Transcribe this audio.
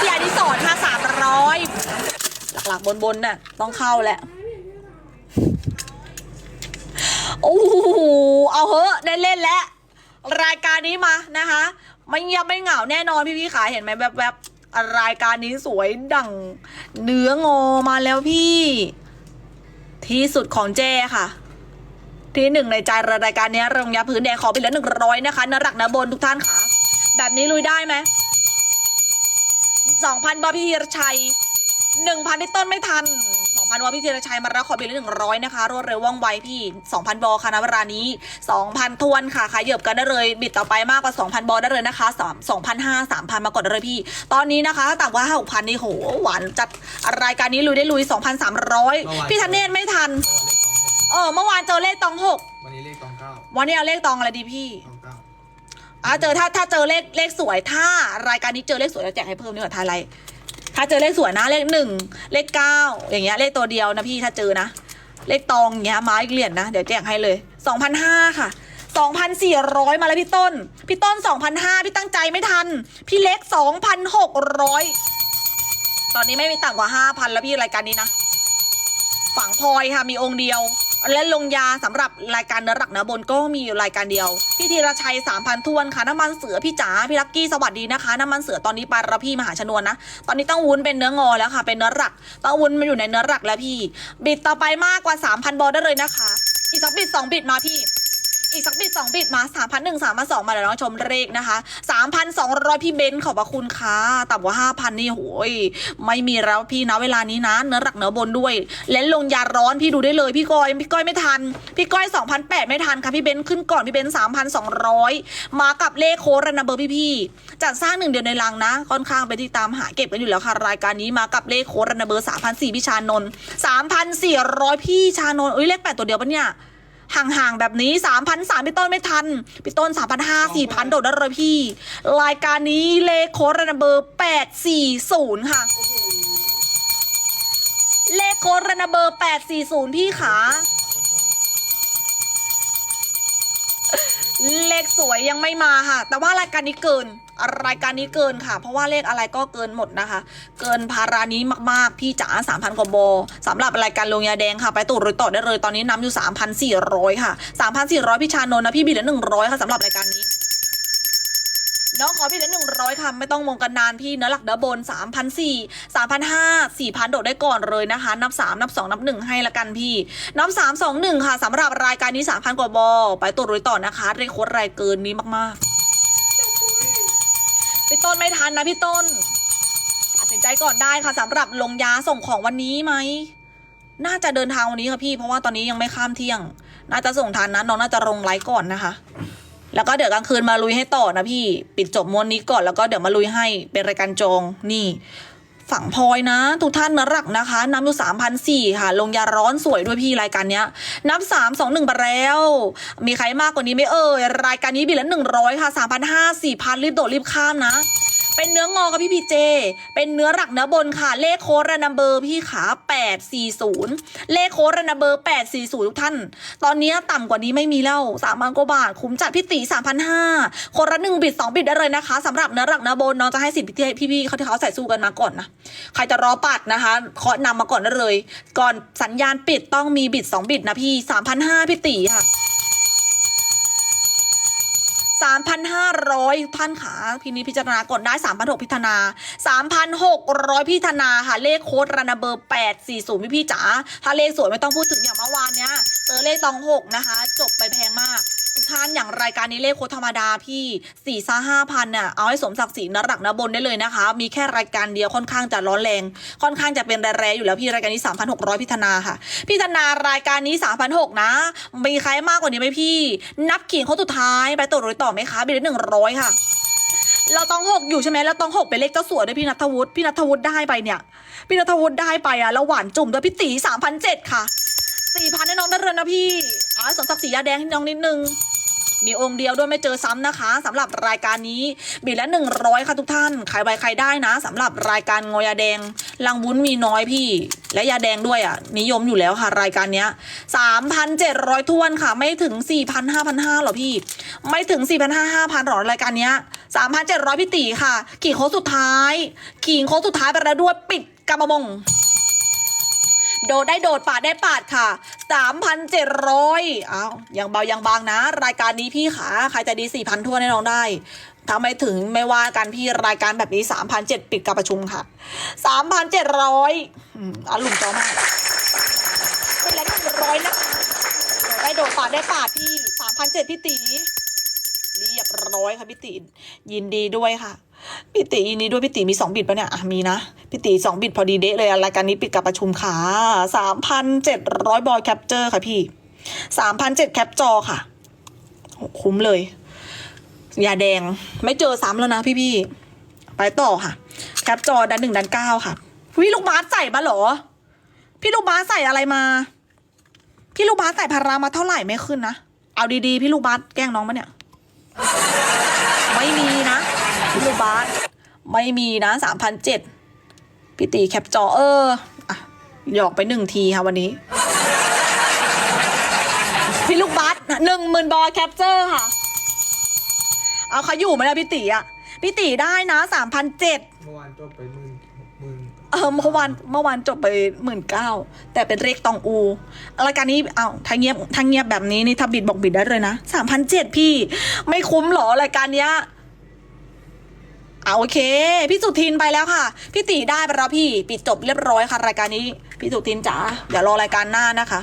พี่อดิสอนค่ะสามร้อยหลักๆ บนๆน่ะ ต้องเข้าแหละ โอ้โห เอาเหอะได้เล่นแล้ว รายการนี้มานะคะ ไม่เงียบไม่เหงาแน่นอนพี่พี่ขาเห็นไหมแวบๆ รายการนี้สวยดั่ง เนื้องอมาแล้วพี่ ที่สุดของเจ้ค่ะที่หนึ่งในใจรายการนี้โรงยาพื้นแดงขอไปเหลือหนึ่งร้อยนะคะนรักนะบนทุกท่านค่ะ แบบนี้ลุยได้ไหมสองพันบอพี่ธีรชัยหนึ่งพันที่ต้นไม่ทันสองพันบอพี่ธีรชัยมาแล้วขอไปเหลือหนึ่งร้อยนะคะรวดเร็วว่องไวพี่สองพันบอค่ะนะเวลานี้สองพันทวนค่ะขายเหยียบกันได้เลยบิดต่อไปมากกว่าสองพันบอได้เลยนะคะสามสองพันห้าสามพันมากดได้เลยพี่ ตอนนี้นะคะต่ำกว่าห้าหกพันนี่โหหวานจัดรายการนี้ลุยได้ลุยสองพันสามร้อยพี่ธเนศไม่ทันเออเมื่อวานเจอเลขตองหกวันนี้เลขตองเก้าวันนี้เอาเลขตองอะไรดีพี่ต องเก้าอะเจอถ้าถ้าเจอเลขเลขสวย ถ้ารายการนี้เจอเลขสวยจะแจกให้เพิ่มนี่กว่าทายอะไร ถ้าเจอเลขสวยนะเลขหนึ่งเลขเก้าอย่างเงี้ยเลขตัวเดียวนะพี่ถ้าเจอนะ เลขตองอย่างเงี้ยไม้อีกเหรียญนะเดี๋ยวแจกให้เลยสองพันห้าค่ะสองพันสี่ร้อยมาแล้วพี่ต้น พี่ต้นสองพันห้าพี่ตั้งใจไม่ทัน พี่เล็กสองพันหกร้อยตอนนี้ไม่มีต่ำกว่าห้าพันแล้วพี่รายการนี้นะ ฝังพลอยค่ะ มีองค์เดียว และลงยาสำหรับรายการเนื้อหลักเนื้อบนก็มีอยู่รายการเดียว พี่ธีรชัยสามพันทวนค่ะน้ำมันเสือพี่จ๋าพี่ลักกี้สวัสดีนะคะ น้ำมันเสือตอนนี้ปาระพี่มหาชนวนนะ ตอนนี้ต้องวุ้นเป็นเนื้องอแล้วค่ะเป็นเนื้อหลักต้องวุ้นมาอยู่ในเนื้อหลักแล้วพี่ บิดต่อไปมากกว่าสามพันบอลได้เลยนะคะ อีกสักบิดสองบิดมาพี่ ดสองบิดมาสามพันหนึ่งสามพันสองมาเดี๋ยวน้องชมเลขนะคะสามพันสองร้อยพี่เบนซ์ขอบพระคุณค่ะต่ำกว่าห้าพันนี่โหยไม่มีแล้วพี่นะเวลานี้นะเนื้อหลักเนื้อบนด้วยเล่นลงยาร้อนพี่ดูได้เลยพี่ก้อยพี่ก้อยไม่ทัน พี่ก้อยสองพันแปดไม่ทันค่ะพี่เบนซ์ขึ้นก่อนพี่เบนซ์สามพันสองร้อยมากับเลขโค้ดระนเบอร์พี่พี่จัดสร้างหนึ่งเดียวในลังนะ ค่อนข้างไปที่ตามหาเก็บกันอยู่แล้วค่ะรายการนี้มากับเลขโค้ดระนเบอร์สามพันสี่พี่ชานนท์สามพันสี่ร้อยพี่ชานนท์เอ้ยเลขแปดตัวเดียวปะเนี่ย ห่างๆ แบบนี้สามพันสามพี่ต้นไม่ทัน พี่ต้นสามพันห้าสี่พันโดดได้เลยพี่ รายการนี้เลขโค้ดระเบอร์แปดสี่ศูนย์ค่ะ เลขโค้ดระเบอร์แปดสี่ศูนย์พี่ขา เลขสวยยังไม่มาค่ะ แต่ว่ารายการนี้เกิน รายการนี้เกินค่ะ เพราะว่าเลขอะไรก็เกินหมดนะคะ เกินภารานี้มากๆ พี่จ๋าสามพันกว่าโบสำหรับรายการลงยาแดงค่ะ ไปตูดรอยต่อได้เลย ตอนนี้นำอยู่สามพันสี่ร้อยค่ะสามพันสี่ร้อยพี่ชานนท์นะพี่บิดละหนึ่งร้อยค่ะสำหรับรายการนี้ น้องขอพี่เลือหนึ่งร้อยค่ะ ไม่ต้องมองกันนานพี่เนื้อหลักเนื้อบนสามพันสี่สามพันห้าสี่พันโดดได้ก่อนเลยนะคะ นับสามนับสองนับหนึ่งให้ละกันพี่ นับสามสองหนึ่งค่ะสำหรับรายการนี้สามพันกว่าบอไปตัวรุยต่อนะคะเรคโคดรายเกินนี้มากๆพี่ต้นไม่ทันนะพี่ต้นตัดสินใจก่อนได้ค่ะสำหรับลงยาส่งของวันนี้ไหมน่าจะเดินทางวันนี้ค่ะพี่ เพราะว่าตอนนี้ยังไม่ข้ามเที่ยง น่าจะส่งทันนะน้องน่าจะลงไลฟ์ก่อนนะคะ แล้วก็เดี๋ยวกลางคืนมาลุยให้ต่อนะพี่ ปิดจบม้วนนี้ก่อนแล้วก็เดี๋ยวมาลุยให้เป็นรายการจองนี่ ฝั่งพลอยนะ ทุกท่านนะรักนะคะ น้ำอยู่สามพันสี่ค่ะ ลงยาร้อนสวยด้วยพี่รายการเนี้ย นับสามสองหนึ่งไปแล้ว มีใครมากกว่านี้ไหมเอ่ยรายการนี้บิลละหนึ่งร้อยค่ะสามพันห้าสี่พันรีบโดดรีบข้ามนะ เป็นเนื้องอค่ะพี่พีเจ เป็นเนื้อหลักเนื้อบนค่ะ เลขโค้ดระนัมเบอร์พี่ขา840 เลขโค้ดระนัมเบอร์ 840 ทุกท่าน ตอนนี้ต่ำกว่านี้ไม่มีแล้วสามพันกว่าบาท คุ้มจัดพี่ตี3,500 คนละหนึ่งบิดสองบิดได้เลยนะคะสำหรับเนื้อหลักเนื้อบนน้องจะให้สิทธิ์พี่พี่เขาที่เขาใส่สู้กันมาก่อนนะ ใครจะรอปัดนะคะเคาะนำมาก่อนได้เลย ก่อนสัญญาณปิดต้องมีบิดสองบิดนะพี่3,500พี่ตีค่ะ สามพันห้าร้อยท่านขาพี่นี้พิจารณากดได้สามพันหกพิธนาสามพันหกร้อยพิธนาค่ะ เลขโค้ดรันาเบอร์แปดสี่ศูนย์พี่พี่จ๋าถ้าเลขสวยไม่ต้องพูดถึงอย่างเมื่อวานเนี้ยเจอเลขตองหกนะคะ จบไปแพงมาก ทุกท่านอย่างรายการนี้เลขโคธรรมดาพี่สี่ซาห้าพันเนี่ยเอาให้สมศักดิ์ศรีนรักนบนได้เลยนะคะ มีแค่รายการเดียวค่อนข้างจะร้อนแรง ค่อนข้างจะเป็นแร่ๆอยู่แล้วพี่รายการนี้ 3,600 พิธนาค่ะ พิธนารายการนี้ 3,600 นะ มีใครมากกว่านี้ไหมพี่ นับขิงเขาสุดท้ายไปตรวจรอต่อไหมคะบิดละหนึ่งร้อยค่ะเราต้องหกอยู่ใช่ไหมเราต้องหกเป็นเลขเจ้าสัวด้วยพี่นัทวุฒิพี่นัทวุฒิได้ไปเนี่ย พี่นัทวุฒิได้ไปอะแล้วหวานจุ่มด้วยพี่ตีสามพันเจ็ดค่ะสี่พันให้น้องได้เลยนนะพี่อ่าสมศักดิ์ศรียาแดงให้น้องนิดนึง มีองค์เดียวด้วยไม่เจอซ้ำนะคะสำหรับรายการนี้บิดละหนึ่งร้อยค่ะทุกท่านขายใบใครได้นะสำหรับรายการงอยาแดงลังวุ้นมีน้อยพี่ และยาแดงด้วยอะนิยมอยู่แล้วค่ะ รายการเนี้ยสามพันเจ็ดร้อยทวนค่ะ ไม่ถึงสี่พันห้าพันห้าหรอพี่ ไม่ถึงสี่พันห้าห้าพันหรอรายการเนี้ยสามพันเจ็ดร้อยพี่ตีค่ะขี่โค้งสุดท้ายขี่โค้งสุดท้ายไปแล้วด้วยปิดกำมะบงโดดได้โดดปาดได้ปาดค่ะ 3,700อ้ายังเบายังบางนะ รายการนี้พี่ขาใครจะดี 4,000ทั่วแน่นอนได้ถ้าไม่ถึงไม่ว่ากันพี่รายการแบบนี้ 3,700 ปิดการประชุมค่ะ 3,700อืมอารมณ์จอมากเป็นแล้วหนึ่งร้อยนะคะโดดได้โดดปาดได้ปาดพี่ 3,700พี่ตีเรียบร้อยค่ะพี่ตียินดีด้วยค่ะ พี่ตีนดีด้วยพี่ตีมีสองบิดปะเนี่ยอะมีนะพี่ตีสองบิดพอดีเดะเลยรายการนี้ปิดกับประชุมค่ะสามพันเจ็ดร้อยบอยแคปเจอร์ค่ะพี่สามพันเจ็ดแคปจอค่ะ คุ้มเลยยาแดงไม่เจอซ้ำแล้วนะพี่พี่ๆไปต่อค่ะ แคปจอดันหนึ่งดันเก้าค่ะพี่ลูกบาสใส่มาเหรอ พี่ลูกบาสใส่อะไรมา พี่ลูกบาสใส่พารามาเท่าไหร่ไม่ขึ้นนะ เอาดีๆ พี่ลูกบาสแกล้งน้องปะเนี่ย ไม่มีนะ ลูกบาสไม่มีนะสามพันเจ็ดพี่ตีแคปจอเอออะหยอกไปหนึ่งทีค่ะวันนี้ พี่ลูกบาสหนึ่งหมื่นบอลแคปเจอร์ค่ะ เอาเขาอยู่ไหมล่ะพี่ตีอะพี่ตีได้นะสามพันเจ็ดเมื่อวานจบไปหมื่นหมื่นเออเมื่อวานเมื่อวานจบไปหมื่นเก้าแต่เป็นเลขตองอูรายการนี้เอาถ้าเงียบถ้าเงียบแบบนี้นี่ถ้าบิดบอกบิดได้เลยนะสามพันเจ็ดพี่ ไม่คุ้มหรอรายการเนี้ยเอา โอเค พี่สุทินไปแล้วค่ะ พี่ตีได้ไปแล้วพี่ ปิดจบเรียบร้อยค่ะ รายการนี้ พี่สุทินจ๋าเดี๋ยวรอรายการหน้านะคะ